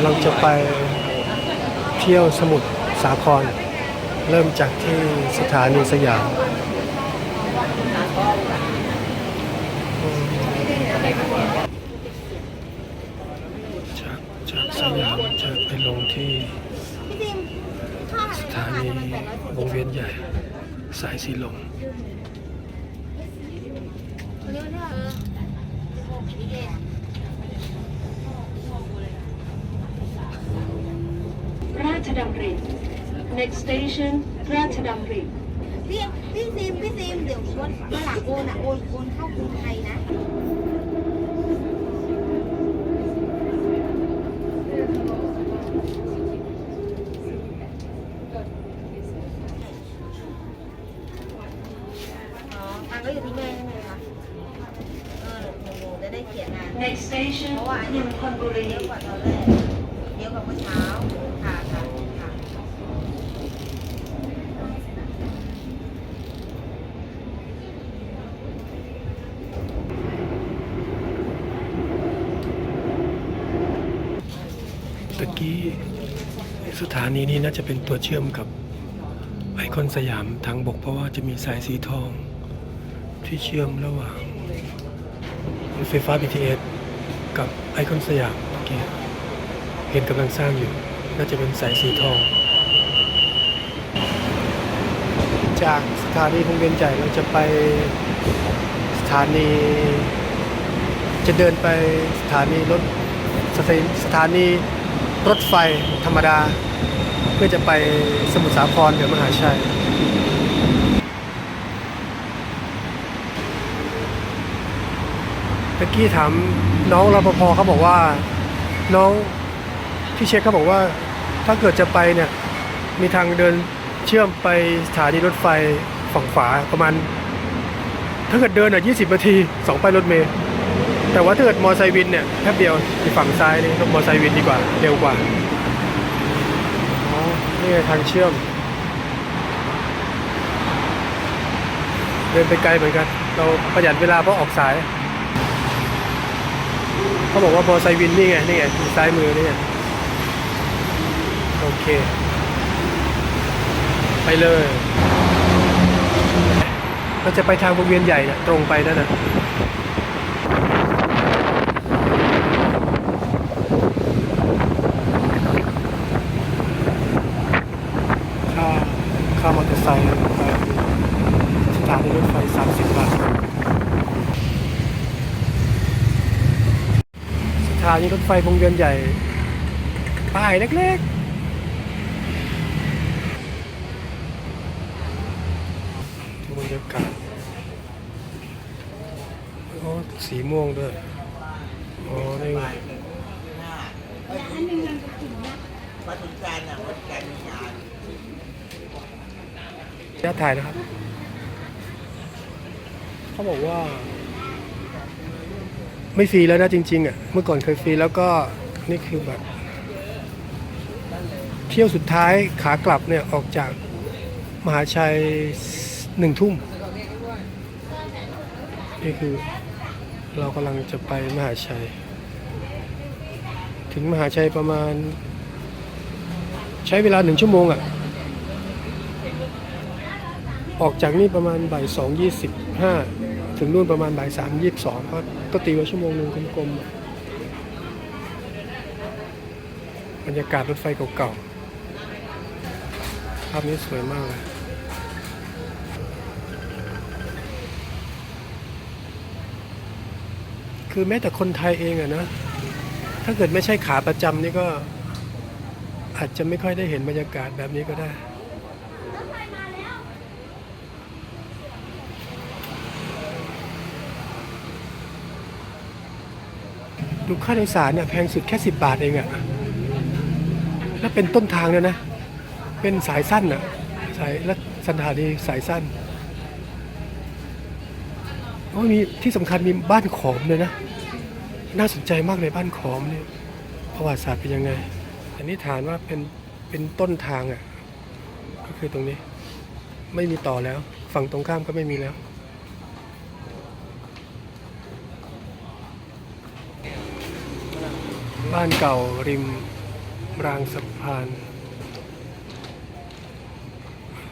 ำลังจะไปเที่ยวสมุทรสาคร เริ่มจากที่สถานีสยามจากจากสยามจะไปลงที่สถานีวงเวียนใหญ่ สายสีลมเรียกว่าเออพี่เดชราชดำริ next station ราชดำริ พี่พี่ซิมพี่ซิมเดี๋ยววันวันหลังโอนอะโอนโอนเข้ากรุงไทยนะ อ๋อตังค์ก็อยู่ที่แม่ใช่ไหมคะ เออหนูหนูจะได้เขียนงาน next station เพราะว่าอันนนี้นมันทบุรีเยอะกว่าตอนแรกเยอะกว่าเมื่อเช้า ค่ะค่ะค่ะ ตะกี้สถานีนี้น่าจะเป็นตัวเชื่อมกับไอคอนสยามทางบกเพราะว่าจะมีสายสีทองที่เชื่อมระหว่างรถไฟฟ้า BTS กับไอคอนสยามเมื่อกี้เห็นกำลังสร้างอยู่ น่าจะเป็นสายสีทอง จากสถานีวงเวียนใหญ่เราจะไปสถานี จะเดินไปสถานีรถสถานีรถไฟธรรมดา เพื่อจะไปสมุทรสาครหรือมหาชัย ตะกี้ถามน้องรปภเขาบอกว่าน้องพี่เช็คเขาบอกว่าถ้าเกิดจะไปเนี่ยมีทางเดินเชื่อมไปสถานีรถไฟฝั่งขวาประมาณ ถ้าเกิดเดินอะ20นาทีสองไปายรถเมล์แต่ว่าถ้าเกิดมอไซค์วินเนี่ยแป๊บเดียวที่ฝั่งซ้ายนี่รถมอไซค์วินดีกว่าเร็วกว่า นี่ไงทางเชื่อม เดินไปไกลเหมือนกัน เราประหยัดเวลาเพราะออกสาย เขาบอกว่ามอไซวินนี่ไง นี่ไงซ้ายมือนี่ไงโอเค ไปเลย เราจะไปทางวงเวียนใหญ่นี่ยตรงไปนั่นนะค่าค่ามอเตอร์ไซค์ไปสถานีรถไฟ 30 บาท สถานีรถไฟวงเวียนใหญ่ ป้ายเล็กๆดูบรรยากาศโอ้สีม่วงด้วยอ๋อนี่ไงวัดถุนการอะวัดการมีงานยาถ่ายนะครับ เขาบอกว่า ไม่ฟรีแล้วนะจริง ๆอะเมื่อก่อนเคยฟรีแล้วก็นี่คือแบบ เที่ยวสุดท้ายขากลับเนี่ยออกจากมหาชัยหนึ่งทุ่มนี่คือเรากำลังจะไปมหาชัย ถึงมหาชัยประมาณ ใช้เวลาหนึ่งชั่วโมงอะ ออกจากนี่ประมาณบ่ายสองยี่สิบห้า ถึงนู่นประมาณบ่ายสามยี่สิบสองก็ก็ตีไว้ชั่วโมงหนึ่งกลมๆบรรยากาศรถไฟเก่าๆภาพนี้สวยมากเลยคือแม้แต่คนไทยเองอะนะ ถ้าเกิดไม่ใช่ขาประจำนี่ก็อาจจะไม่ค่อยได้เห็นบรรยากาศแบบนี้ก็ได้ ดูค่าโดยสารเนี่ยแพงสุดแค่สิบบาทเองอะแล้วเป็นต้นทางเลยนะ เป็นสายสั้นอะสายและสถานีสายสั้นโอ้มีที่สำคัญมีบ้านขอมเลยนะ น่าสนใจมากเลยบ้านขอมเนี่ยประวัติศาสตร์เป็นยังไง อันนี้ฐานว่าเป็นเป็นต้นทางอะก็คือตรงนี้ ไม่มีต่อแล้ว ฝั่งตรงข้ามก็ไม่มีแล้ว บ้านเก่าริมรางสะพาน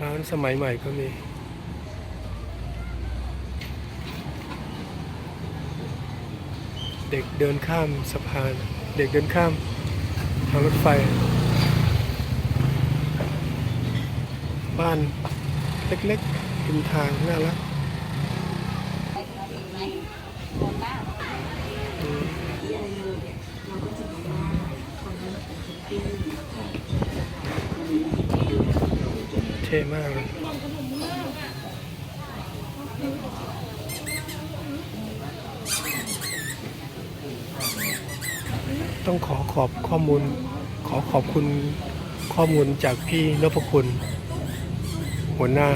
ร้านสมัยใหม่ก็มี เด็กเดินข้ามสะพาน เด็กเดินข้ามทางรถไฟ บ้านเล็กๆริมทางน่ารัก เท่มากเลยต้องขอขอบข้อมูล ขอขอบคุณข้อมูลจากพี่นพคุณ หัวหน้า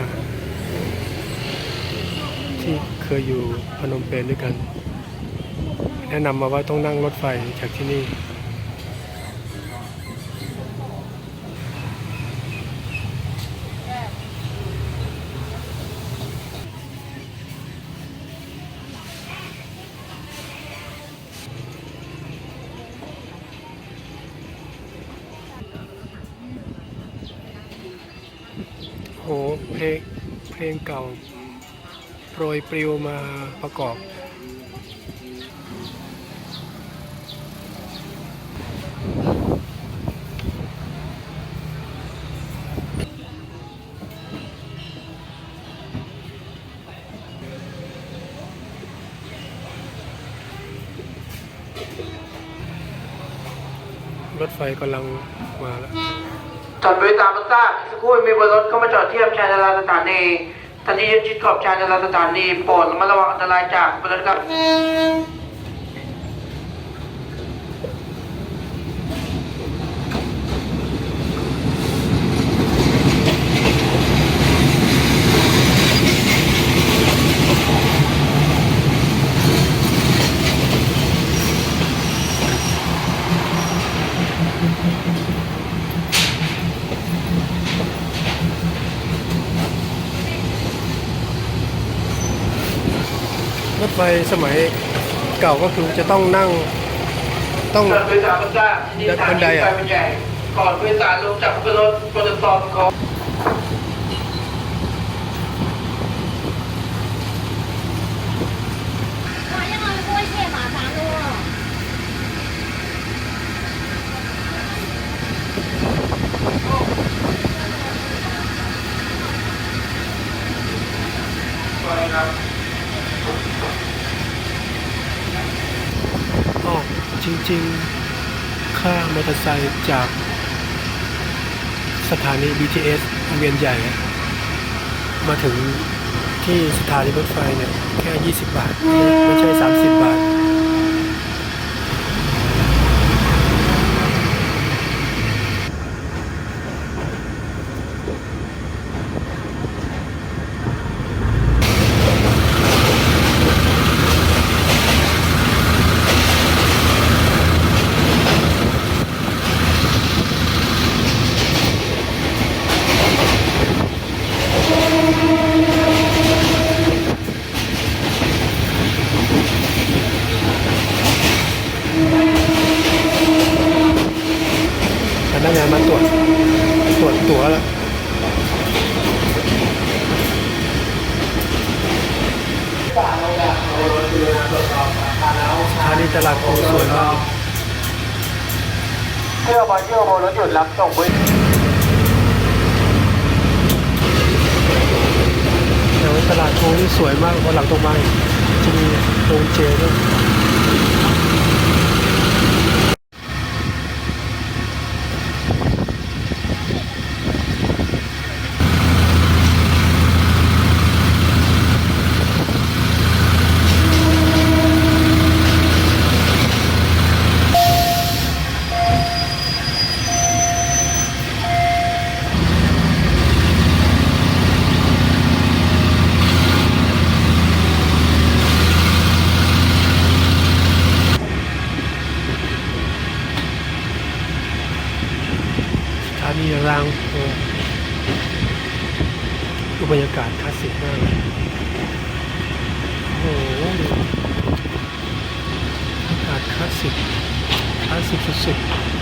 ที่เคยอยู่พนมเปญด้วยกัน แนะนำมาว่าต้องนั่งรถไฟจากที่นี่ ลงเพลงเก่าโปรยปลิวมาประกอบ รถไฟกำลังมาแล้วจอดบริการมาทราบ ครู่มีบนรถเข้ามาจอดเทียบชายนาราสถานีทันทียึดชิดขอบชายนาราสถานีโปรดระมัดระวังอันตรายจากบนรถครับ ไฟสมัยเก่าก็คือจะต้องนั่ง ต้องจอดบริการมาทราบที่สถาบันไดนีอะไฟมันใหญ่ก่อนบริการลงจากรถบนรถสอขอ ริงๆค่ามอเตอร์ไซค์จากสถานี BTS เวียนใหญ่ มาถึงที่สถานีรถไฟเนี่ย แค่ 20 บาท ไม่ใช่ 30 บาท พนักงานมาตรวจตรวจตั๋วแล้วสถานีตลาดโคงสวยมาก เที่ยวบอลเที่ยวบนร ถหยุดรับส่งบริแถวตลาดโคงนี่สวยมากวันหลังตรงมาจะมีโรงเจด้วย บรรยากาศคลาสสิกมากโอ้โหอากาศคลาสสิกคลาสสิกสุดๆ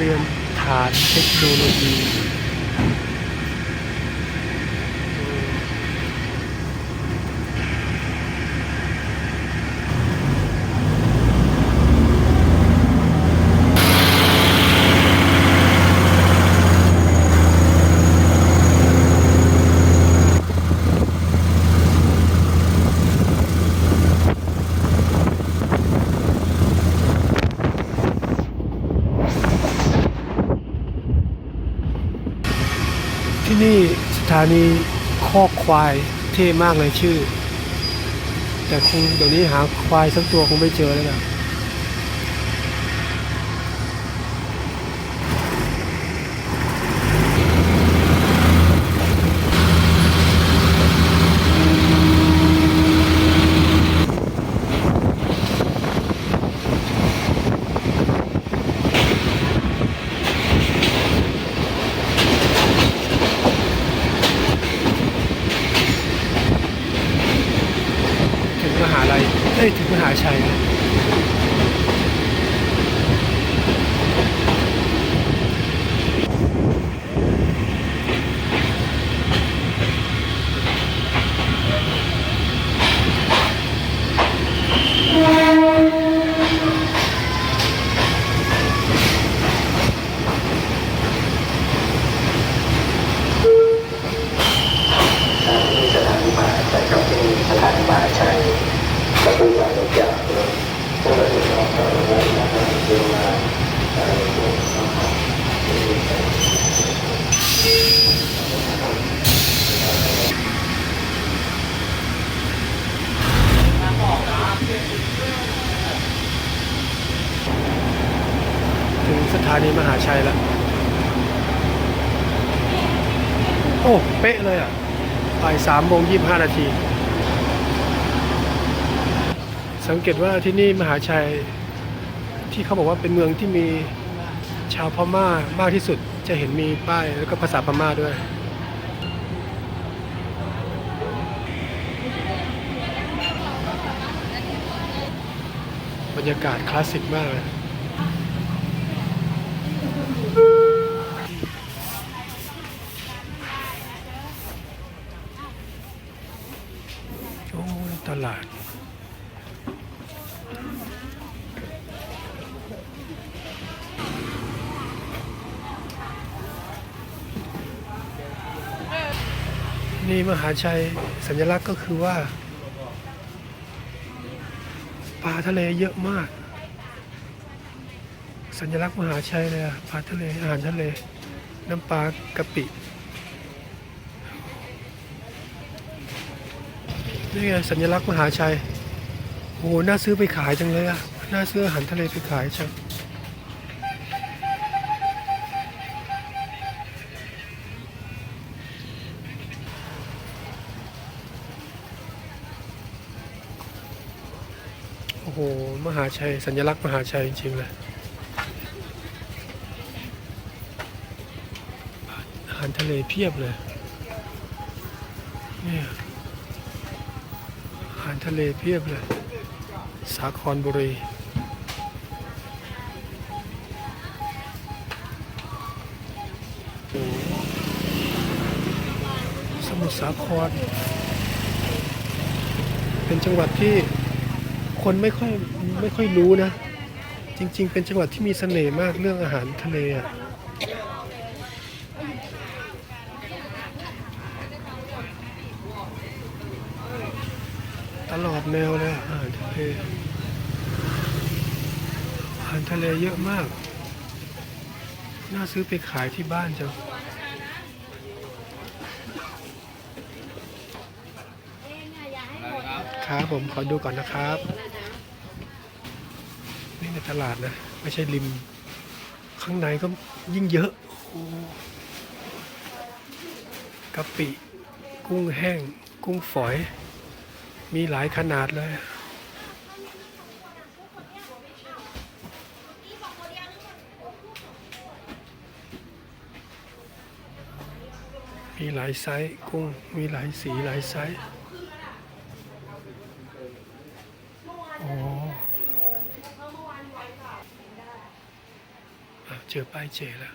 เรียนฐานเทคโนโลยี นี่สถานีคอกควายเท่มากเลยชื่อ แต่คงเดี๋ยวนี้หาควายสักตัวคงไม่เจอแล้วนะ ถึงมหาลัยเอ้ย ถึงสถานีมหาชัยแล้ว โอ้ เป๊ะเลยอะบ่ายสามโมงยี่ห้านาที สังเกตว่าที่นี่มหาชัย ที่เขาบอกว่าเป็นเมืองที่มีชาวพม่ามากที่สุดจะเห็นมีป้ายแล้วก็ภาษาพม่าด้วยบรรยากาศคลาสสิกมากเลย ลาด นี่มหาชัยสัญลักษณ์ก็คือว่าปลาทะเลเยอะมาก สัญลักษณ์มหาชัยเลยอะปลาทะเลอาหารทะเล น้ำปลากะปิ นี่ไงสัญลักษณ์มหาชัย โอ้โห น่าซื้อไปขายจังเลยอะน่าซื้ออาหารทะเลไปขายจังโอ้โห มหาชัย สัญลักษณ์มหาชัยจริงๆเลยอาหารทะเลเพียบเลยเนี่ยอาหาร ทะเลเพียบเลย สาครบุรี สมุทรสาคร เป็นจังหวัดที่คนไม่ค่อยไม่ค่อยรู้นะ จริง ๆ เป็นจังหวัดที่มีเสน่ห์มากเรื่องอาหารทะเลอะ ลอดแนวเลยอาหารทะเลอาหารทะเลเยอะมาก น่าซื้อไปขายที่บ้านจังครับผมขอดูก่อนนะครับ นี่ในตลาดนะ ไม่ใช่ริม ข้างในก็ยิ่งเยอะอกะปิ กุ้งแห้ง กุ้งฝอย มีหลายขนาดเลยมีหลายไซส์กุ้งมีหลายสีหลายไซส์โอ้อะเจอป้ายเจแล้ว